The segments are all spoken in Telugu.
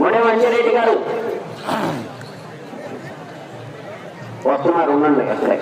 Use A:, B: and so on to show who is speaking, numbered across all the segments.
A: మొడే మంజరెడ్డి గారు. వస్తున్నారు ఉండండి అక్కడే.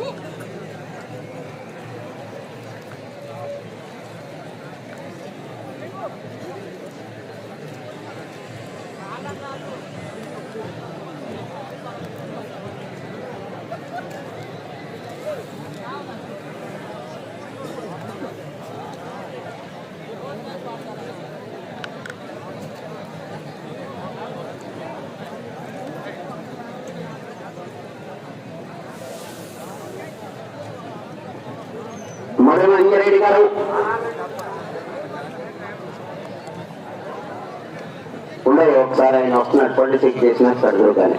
A: మొడే మంజరెడ్డి గారు. ఉండదు ఒకసారి ఆయన వస్తున్నట్టు ట్వంటీ సిక్స్ చేసిన సర్దురు కానీ.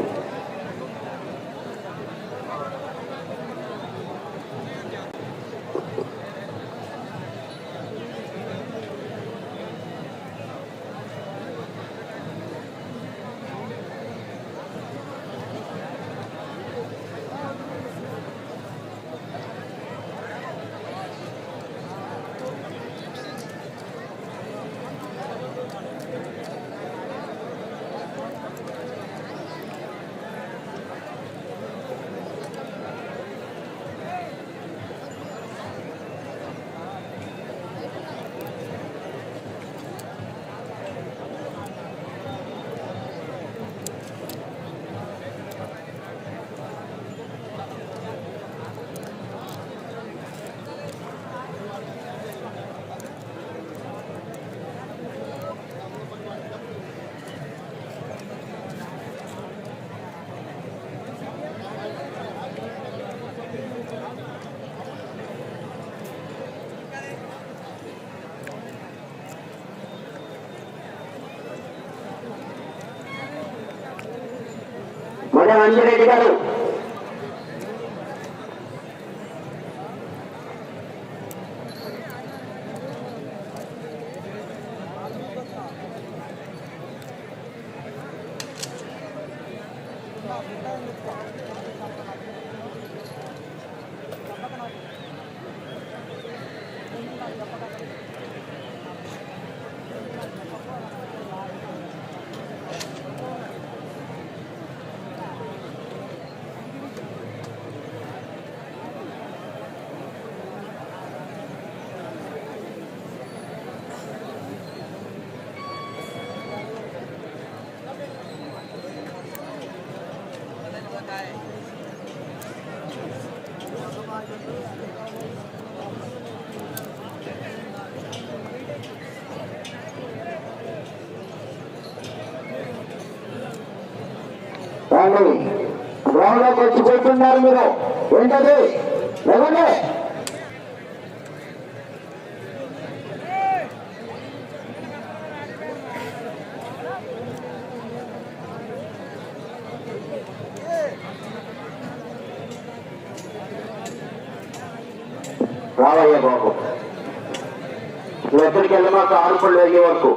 A: మొడే మంజరెడ్డి గారు
B: గ్రౌండ్ మీరు. ఏంటది? లేదండి
A: రావయ్య బాబు. నువ్వు ఎక్కడికి వెళ్ళి మాకు ఆరు పళ్ళు అయ్యే వరకు.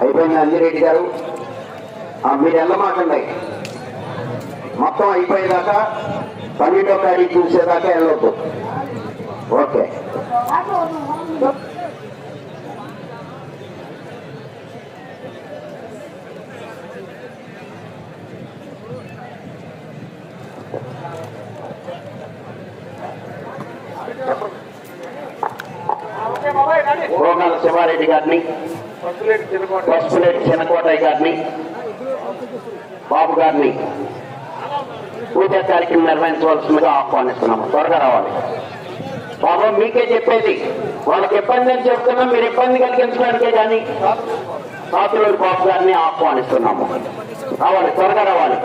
A: అయిపోయింది అంజిరెడ్డి గారు. మీరు వెళ్ళమాకండి. మొత్తం అయిపోయేదాకా పన్నెండో తారీఖు చూసేదాకా వెళ్ళొద్దు. ఓకే. పసుపులేటి చిన్నకోటయ్య గారిని బాబు గారిని పూజా కార్యక్రమం నిర్వహించవలసిందిగా ఆహ్వానిస్తున్నాము త్వరగా రావాలి. బాబు మీకే చెప్పేది వాళ్ళకి ఇబ్బంది అని చెప్తున్నా మీరు ఇబ్బంది కలిగించడానికే కానీ సాతులూరు బాబు గారిని ఆహ్వానిస్తున్నాము. రావాలి త్వరగా రావాలి.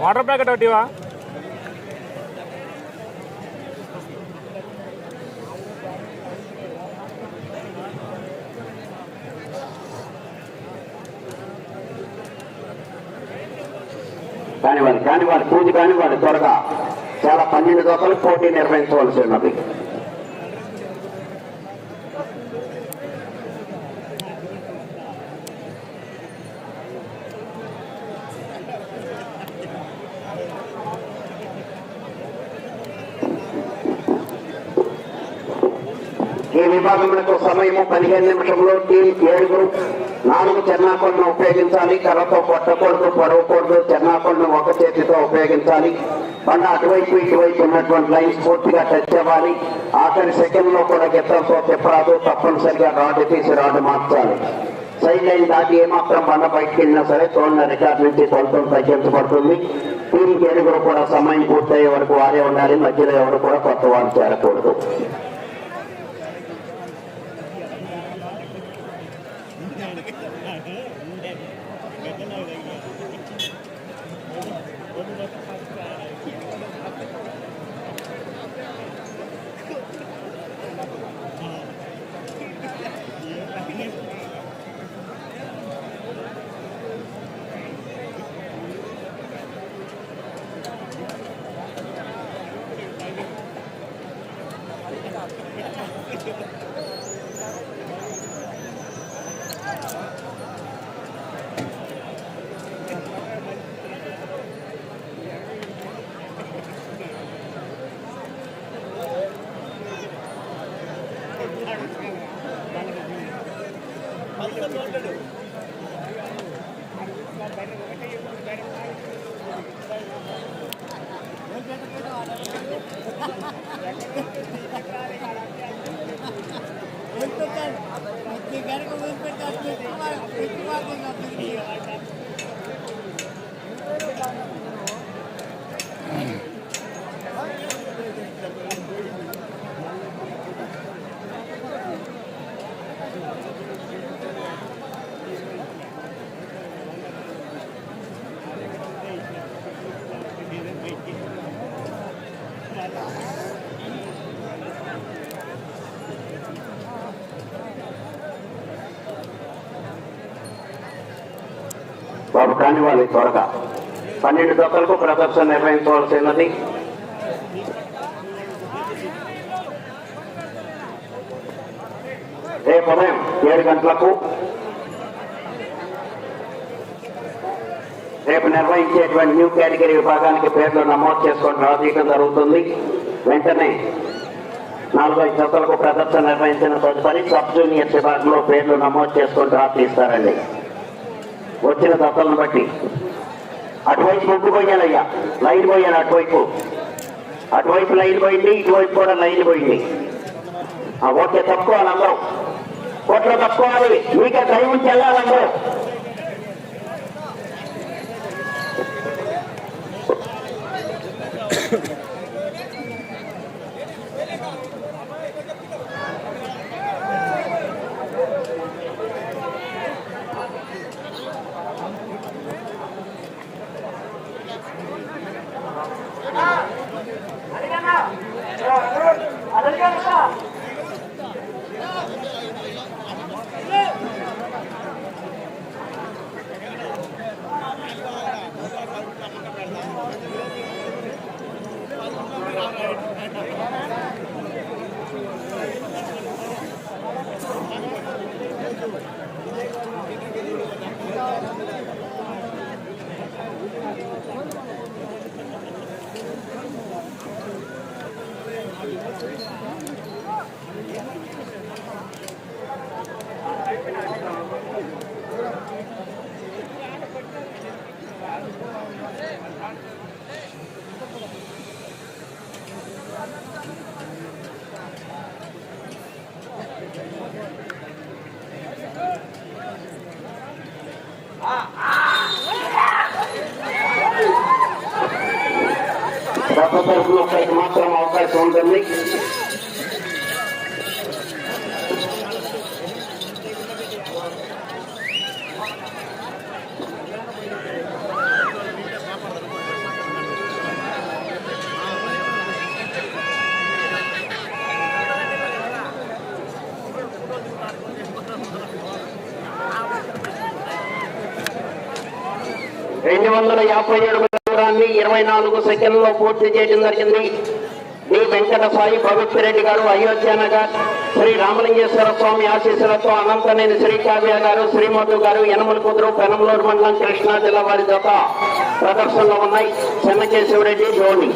C: వాటర్ ప్యాకెట్ ఒకటివా
A: కానివ్వండి కానివ్వండి పూజ కానివ్వండి త్వరగా. చాలా పన్నెండు దోకలు పోటీ నిర్వహించవలసి ఉన్నది. ఈ విభాగములకు సమయము పదిహేను నిమిషంలో టీం ఏడుగురు నాలుగు చెన్నాకొండను ఉపయోగించాలి కర్రతో కొట్టకూడదు పొడవకూడదు చెన్నాకొండను ఒక చేతితో ఉపయోగించాలి. బండ అటువైపు ఇటువైపు ఉన్నటువంటి లైన్స్ పూర్తిగా టచ్ అవ్వాలి. ఆఖరి సెకండ్లో కూడా గిత్తలతో తిప్పరాదు తప్పనిసరిగా రాడు తీసి రాడు మార్చాలి. సైడ్ లైన్ దాటి ఏమాత్రం బండ బయటకు వెళ్ళినా సరే చూడండి రికార్డు నుంచి కొలతలు తగ్గించబడుతుంది. టీం ఏడుగురు కూడా సమయం పూర్తయ్యే వరకు వారే ఉండాలి మధ్యలో ఎవరు కూడా కొత్త వారు చేరకూడదు. కానివ్వాలి త్వరగా. పన్నెండు దొక్కలకు ప్రదర్శన నిర్వహించవలసినది రేపు ఉదయం ఏడు గంటలకు రేపు నిర్వహించేటువంటి న్యూ కేటగిరీ విభాగానికి పేర్లు నమోదు చేసుకొని డ్రా జరుగుతుంది. వెంటనే నలభై జతలకు ప్రదర్శన నిర్వహించిన తదుపరి సబ్ జూనియర్ విభాగంలో పేర్లు నమోదు చేసుకొని డ్రా వచ్చిన దత్తలను బట్టి. అటువైపు ముగ్గు పోయానయ్యా లైన్ పోయాను అటువైపు. అటువైపు లైన్ పోయింది ఇటువైపు కూడా లైన్ పోయింది. ఆ, ఓకే తక్కువ అందరూ. కోట్ల తక్కువ మీకే దయ ఉంచి వెళ్ళాలి 頑張れ! యాభై ఏడు దూరాన్ని ఇరవై నాలుగు సెకండ్లో పూర్తి చేయడం జరిగింది. డి వెంకట సాయి పవిత్ర రెడ్డి గారు అయోధ్య నగర్ శ్రీ రామలింగేశ్వర స్వామి ఆశీస్సులతో అనంతనేని శ్రీ కావ్య గారు శ్రీమధు గారు యనమల కుదురు పెనమలూరు మండలం కృష్ణా జిల్లా వారి జత ప్రదర్శనలో ఉన్నాయి. చెన్నకేశవరెడ్డి ధోని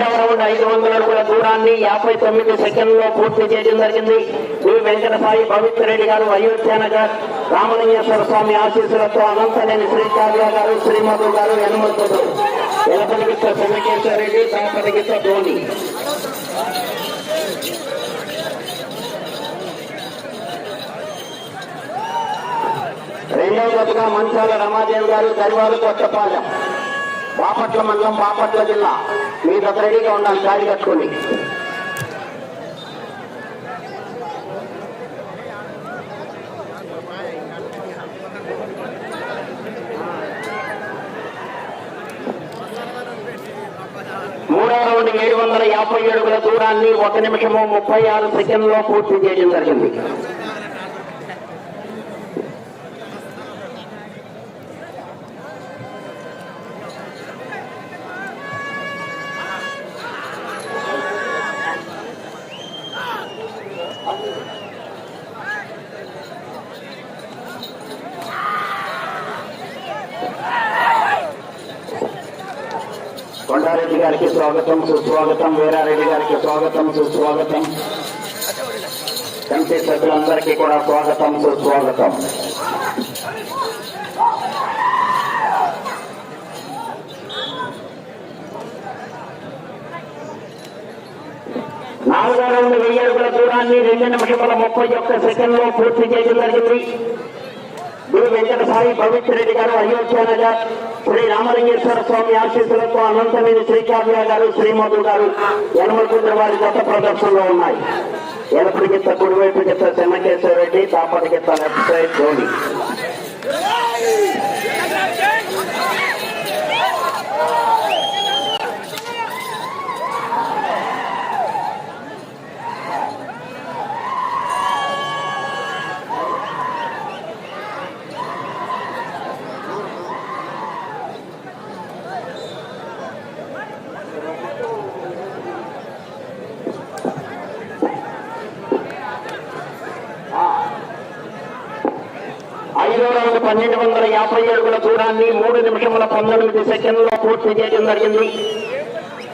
A: రెండవ ఐదు వందల అడుగుల దూరాన్ని యాభై తొమ్మిది సెకండ్లో పూర్తి చేయడం జరిగింది. శ్రీ వెంకట సాయి పవిత్ర రెడ్డి గారు అయోధ్య నగర్ రామలింగేశ్వర స్వామి ఆశీస్సులతో అనంతలేని శ్రీ కావ్య గారు శ్రీమధు గారు యనమతుడు ఎలపలిగిత్త చెన్నకేశ్వర రెడ్డి తనపలిగిత్త ధోని. రెండవ మంచాల రమాదేవి గారు దరివారు కొత్తపాలెం. బాపట్ల మండలం బాపట్ల జిల్లా. మీతో రెడీగా ఉండాలి గాడి కట్టుకోండి. మూడవ రౌండ్ ఏడు వందల యాభై ఏడుగుల దూరాన్ని ఒక నిమిషము ముప్పై ఆరు సెకండ్లో పూర్తి చేయడం జరిగింది. స్వాగతం సుస్వాగతం. వీరారెడ్డి గారికి స్వాగతం సుస్వాగతం. కమిటీ సభ్యులందరికీ కూడా స్వాగతం సుస్వాగతం. నాలుగో రెండు వెయ్యి అడుగుల దూరాన్ని రెండు నిమిషముల ముప్పై ఒక్క సెకండ్లో పూర్తి చేయడం జరిగింది. గురు వెంకటసాయి పవిత్ర రెడ్డి గారు అయోధ్య నగర్. శ్రీ రామలింగేశ్వర స్వామి ఆశీస్సులతో అనంతమైన శ్రీకావ్య గారు శ్రీమధు గారు యనమల వారి గత ప్రదర్శనలో ఉన్నాయి. ఎనపటి గిత్త కుడివైపు గిత్త చెన్నకేశ్వర రెడ్డి తాపటి గిత్త లెఫ్ట్ సైడ్ ధోని ఐదో రౌండ్ పన్నెండు వందల యాభై అడుగుల దూరాన్ని మూడు నిమిషముల పంతొమ్మిది సెకండ్లో పూర్తి చేయడం జరిగింది.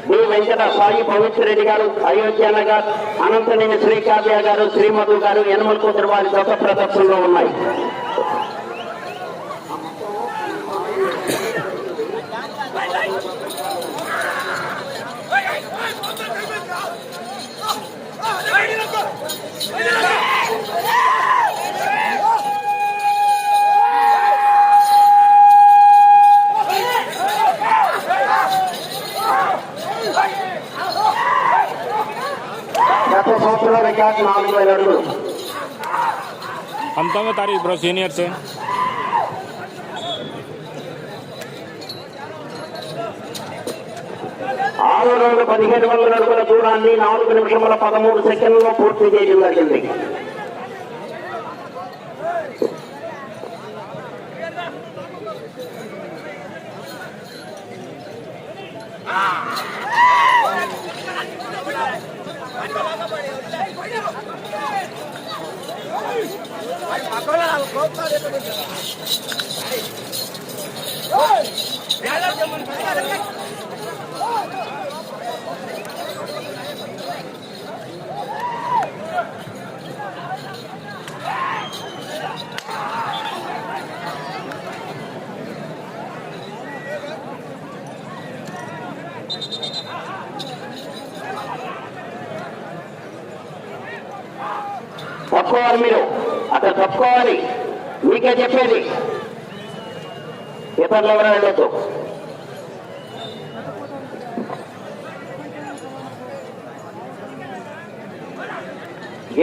A: డి వెంకట సాయి పవిత్ర రెడ్డి గారు అయోధ్య నగర్ అనంతనేని శ్రీకావ్య గారు శ్రీమధు గారు యనమల కూతురు వారి గత ప్రదర్శనలో ఉన్నాయి గత క్లాస్ నాలుగు వేల అడుగులు.
C: పంతొమ్మిదో తారీఖు బ్రో సీనియర్స్
A: ఆరు రోజుల పదిహేడు వందల అడుగుల దూరాన్ని నాలుగు నిమిషముల పదమూడు సెకండ్లో పూర్తి చేయడం జరిగింది. ఇతరులు వెళ్ళొద్దు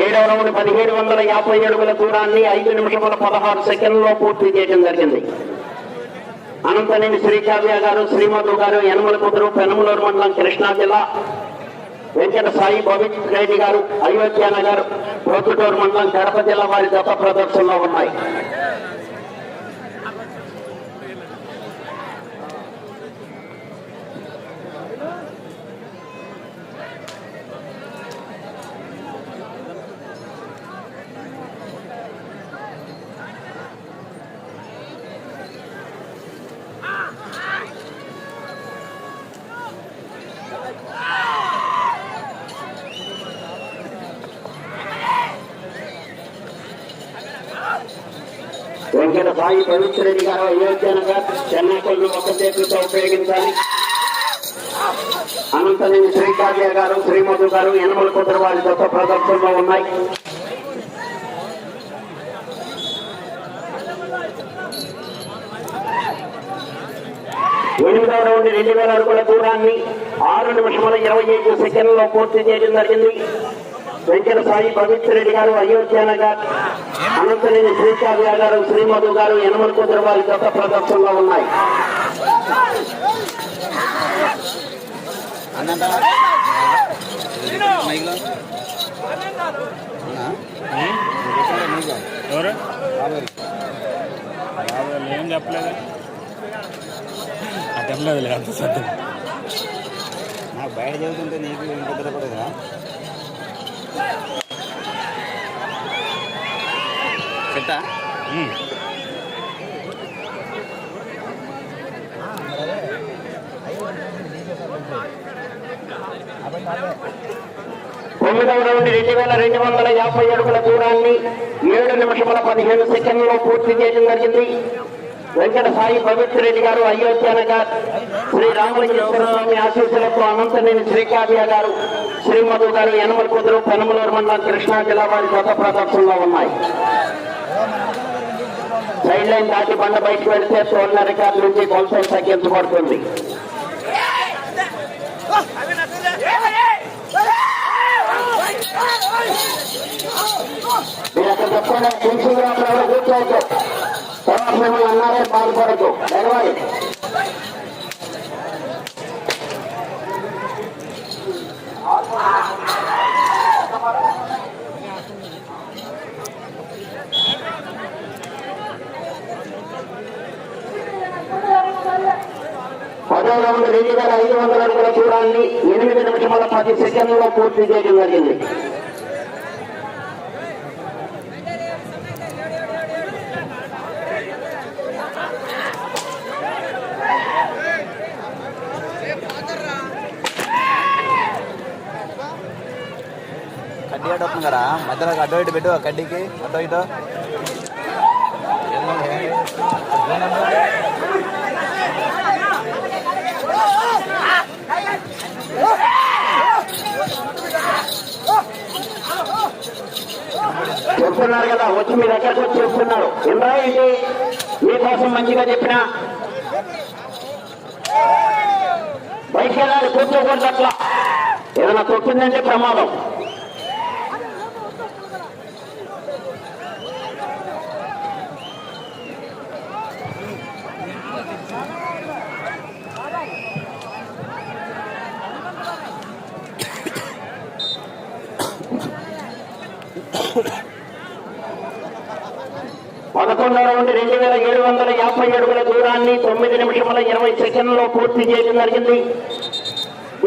A: ఏడవ రౌండ్ పదిహేడు వందల యాభై అడుగుల దూరాన్ని ఐదు నిమిషముల పదహారు సెకండ్లో పూర్తి చేయడం జరిగింది. అనంతనేని శ్రీకావ్య గారు శ్రీమధు గారు యనమల కుదురు పెనమలూరు మండలం కృష్ణా జిల్లా వెంకట సాయి భవిత్ రెడ్డి గారు అయోధ్య నగర్ ప్రొద్దుటూరు మండలం కడప జిల్లా వారి దత్త ప్రదర్శనలో ఉన్నాయి. వెంకట సాయి పవిత్ర రెడ్డి గారు అయోధ్యనగా చెన్నకొల్లు ఒక చేతులతో ఉపయోగించాలి. అనంతరం శ్రీకార్య గారు శ్రీమధు గారు యనమల కుదురు వారి దత్త ప్రదర్శనలో ఉన్నాయి. ఎనిమిదవ రౌండ్ రెండు వేల అడుగుల దూరాన్ని ఆరు నిమిషముల ఇరవై ఐదు సెకండ్లో పూర్తి చేయడం జరిగింది. వెంకట సాయి పవిత్ర రెడ్డి గారు అయోధ్య నగర్ అనంతనేని శ్రీకావ్య గారు శ్రీమధు గారు యనమల కుదురు వారి దత్త ప్రదర్శనలో ఉన్నాయి.
C: ఏం చెప్పలేదు అంత సత్యం.
D: నాకు బయట చదువుతుంటే నీకు ఇంత తిరగకూడదురా చెట్టా
A: తొమ్మిదవ రౌండ్ రెండు వేల రెండు వందల యాభై అడుగుల దూరాన్ని ఏడు నిమిషముల పదిహేను సెకండ్లో పూర్తి చేయడం జరిగింది. వెంకట సాయి పవిత్ర రెడ్డి గారు అయోధ్యాన గారు శ్రీ రామలింగేశ్వర స్వామి ఆశీస్సులతో అనంతనేని శ్రీకావ్య గారు శ్రీమధు గారు యనమల కుదురు పెనమలూరు మండలం కృష్ణా జిల్లా వారి గత ప్రదర్శనలో ఉన్నాయి. సైడ్ లైన్ దాటి బండ బయటకు వెళ్తే తోళ్ళ రికార్డు నుంచి కొంచెం తగ్గించబడుతుంది. మీరు అక్కడ చెప్పండి కింగ్సింగ్ లోపల కూర్చోవద్దు. తర్వాత మిమ్మల్ని అన్నారే బాధపడద్దు డెలివరీ పదో రౌండ్ రెండు వేల ఐదు వందల అడుగుల దూరాన్ని ఎనిమిది నిమిషముల పది సెకండ్లో పూర్తి చేయడం జరిగింది.
D: కడ్డీ అడ్డు కదా. మధ్యలో అడ్డో ఇటు పెట్టు కడ్డీకి. అడ్డో ఇటో.
A: చెప్తున్నారు వచ్చి మీ దగ్గరకు వచ్చి చెప్తున్నారు. ఎందా ఏంటి మీకోసం మంచిగా చెప్పినా బయటికి వెళ్ళాలి కూర్చోకూడదు అట్లా. ఏదైనా తొక్కిందంటే ప్రమాదం. పదకొండో రౌండ్ రెండు వేల ఏడు వందల యాభై అడుగుల దూరాన్ని తొమ్మిది నిమిషముల ఇరవై సెకండ్లో పూర్తి చేయడం జరిగింది.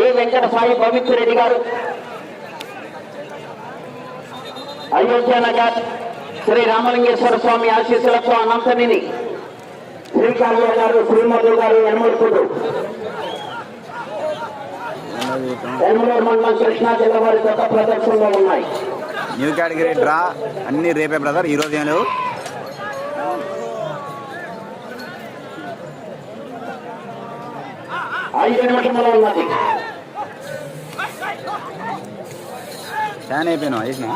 A: ఏ వెంకట సాయి పవిత్ర రెడ్డి గారు. అయోధ్య నగర్ శ్రీ రామలింగేశ్వర స్వామి ఆశీస్సులతో అనంతనిని శ్రీకాళ్య గారు శ్రీమధు గారు ఎనమడుకుడు ఎనమలూరు మండలం కృష్ణా జిల్లా వారి గత ప్రదర్శనలో ఉన్నాయి.
D: న్యూ కేటగిరీ డ్రా అన్ని రేపే బ్రదర్ ఈ రోజు ఏం లేవు.
A: ఐదు నిమిషంలో ఉన్నది
D: ఫ్యాన్ అయిపోయినా వేసిన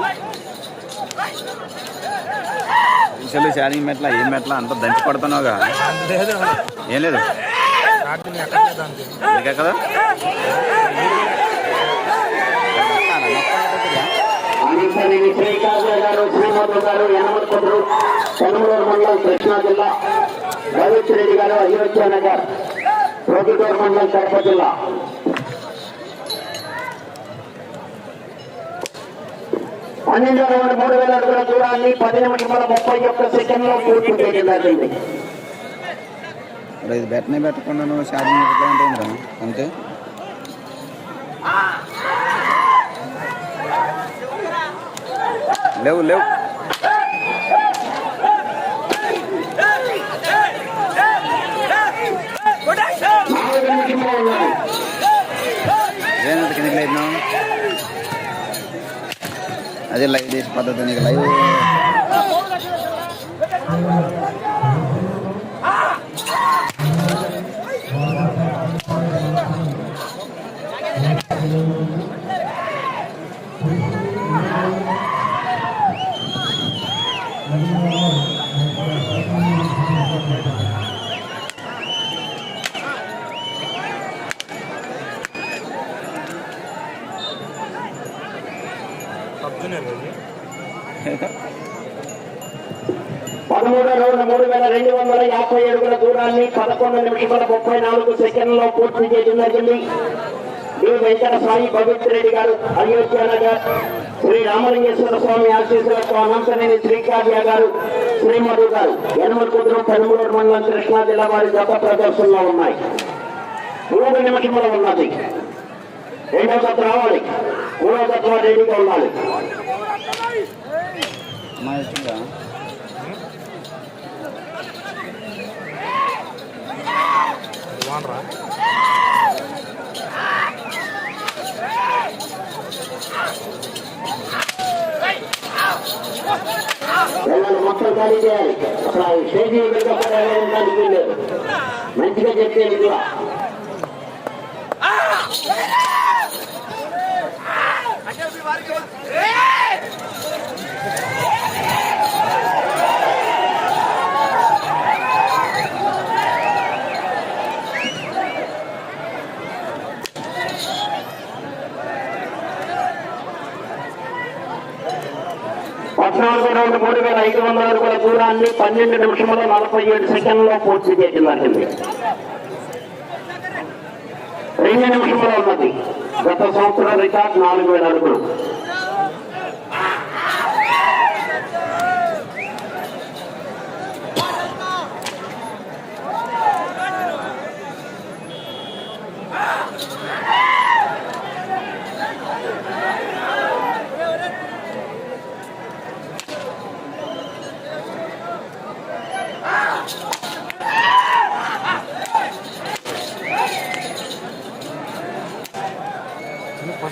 D: అసలు మెట్ల ఏం మెట్ల అంత దంచి పడుతున్నావుగా ఏం లేదు కదా
A: గారు గారు మండలం కృష్ణా జిల్లా రవిచ్ రెడ్డి గారు అయోధ్య నగర్ ప్రొద్దుటూరు మండలం కడప జిల్లా పన్నెండు వందల మూడు వేల అడుగుల దూరాన్ని పది నిమిషముల ముప్పై ఒక్క సెకండ్లో పూర్తి చేయడం జరిగింది
D: ఇది బెట్టనే పెట్టకుండా నువ్వు షారింగ్ ఎట్లా అంతే? లేవు లేవు.
A: నాలుగు ఉన్నది
D: అదే లైవ్ చేసే పద్ధతి నీకు లైవ్
A: పదమూడో రౌండ్ మూడు వేల రెండు వందల యాభై అడుగుల దూరాన్ని పదకొండు నిమిషముల ముప్పై నాలుగు సెకండ్లో పూర్తి చేయడం జరిగింది డి వెంకట సాయి పవిత్ర రెడ్డి గారు అయోధ్య నగర్ శ్రీ రామలింగేశ్వర స్వామి ఆశీస్సులతో అనంతనేని శ్రీకార్య గారు శ్రీమధు గారు ఎనమల పదమూడు మండలం కృష్ణా జిల్లా వారి గత ప్రదర్శనలో ఉన్నాయి. మూడు నిమిషములు ఉన్నది. రెండో జత రావాలి. మూడో జత రెడీగా ఉండాలి.
D: మా
A: మొత్తం ఖాళీ చేయాలి అసలు స్టేజీ మీద మంచిగా చెప్పేది కూడా. పద్నాలుగు రెండు మూడు వేల ఐదు వందల అడుగుల దూరాన్ని పన్నెండు నిమిషముల నలభై ఏడు సెకండ్లో పూర్తి చేయడం జరిగింది. రెండు నిమిషంలో ఉన్నది. గత సంవత్సరం రికార్డ్ నాలుగు వేల అడుగులు.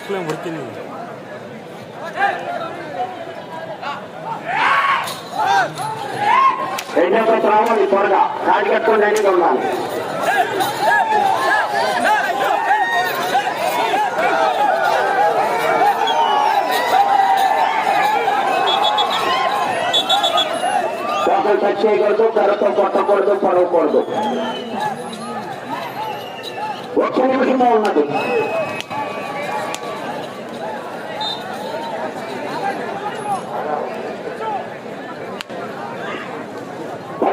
C: ఫస్ట్ టైం ఉడికింది
A: రెండో జత రావాలి త్వరగా కాడి కట్టుకొని రెడీగా ఉండాలి ఒకరు టచ్ చేయకూడదు కర్రతో కొట్టకూడదు పడవకూడదు ఒక్క నిమిషంలో ఉన్నది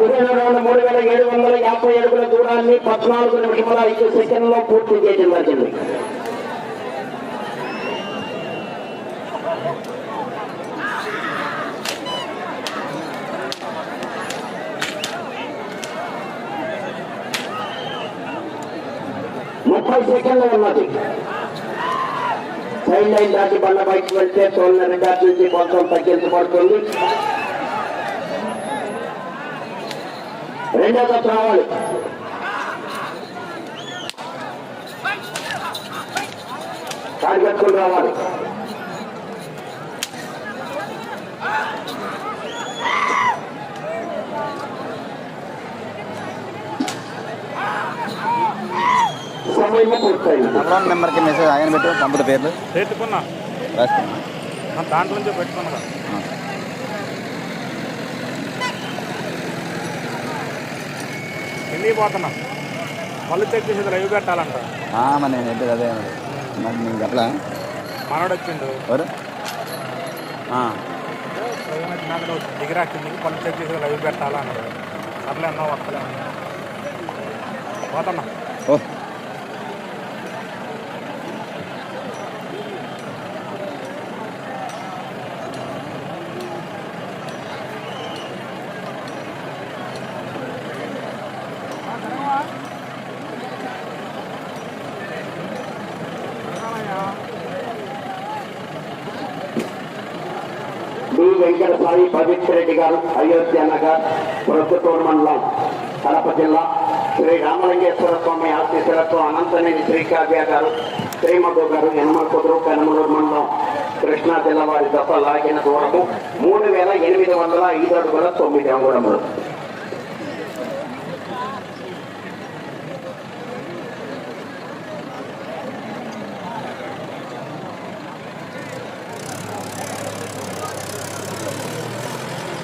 A: పదిహేను రౌండ్ మూడు వేల ఏడు వందల యాభై అడుగుల దూరాన్ని పద్నాలుగు నిమిషముల ఐదు సెకండ్లో పూర్తి చేయడం జరిగింది.
B: ముప్పై సెకండ్లు ఉన్నది.
A: సైడ్ లైన్ దాటి బల్ల బయటకు వెళ్తే తోలిన రికార్డు కొంచెం తగ్గించబడుతుంది. రెండో దశ రావాలి. కాడి కట్టుకుని రావాలి.
D: అకౌంట్ నెంబర్కి మెసేజ్ ఆయన పెట్టు పంపుత పేర్లు
C: పెట్టుకున్నా దాంట్లో నుంచే పెట్టుకున్నా. వెళ్ళి పోతున్నా మళ్ళీ చెక్ చేసేది లైవ్ పెట్టాలంట.
D: మరి నేను ఏంటి అదే మరి. నేను చెప్పలా?
C: మనోడు వచ్చిండు
D: ఎవరు
C: దిగిరా కిందికి మళ్ళీ చెక్ చేసేది లైవ్ పెట్టాలా అన్నాడు. సర్లే అన్నా వస్తలే. పోతున్నా.
D: ఓ.
A: డి వెంకట సాయి పవిత్ర రెడ్డి గారు అయోధ్య నగర్ ప్రొద్దుటూరు మండలం కడప జిల్లా శ్రీ రామలింగేశ్వర స్వామి ఆశీస్సులతో అనంతనేని శ్రీకావ్య గారు శ్రీమధు గారు యనమల కుదురు కనమలూరు మండలం కృష్ణా జిల్లా వారి దశ లాగిన దూరము మూడు వేల ఎనిమిది వందల ఐదు అడుగుల తొమ్మిది అంగుళములు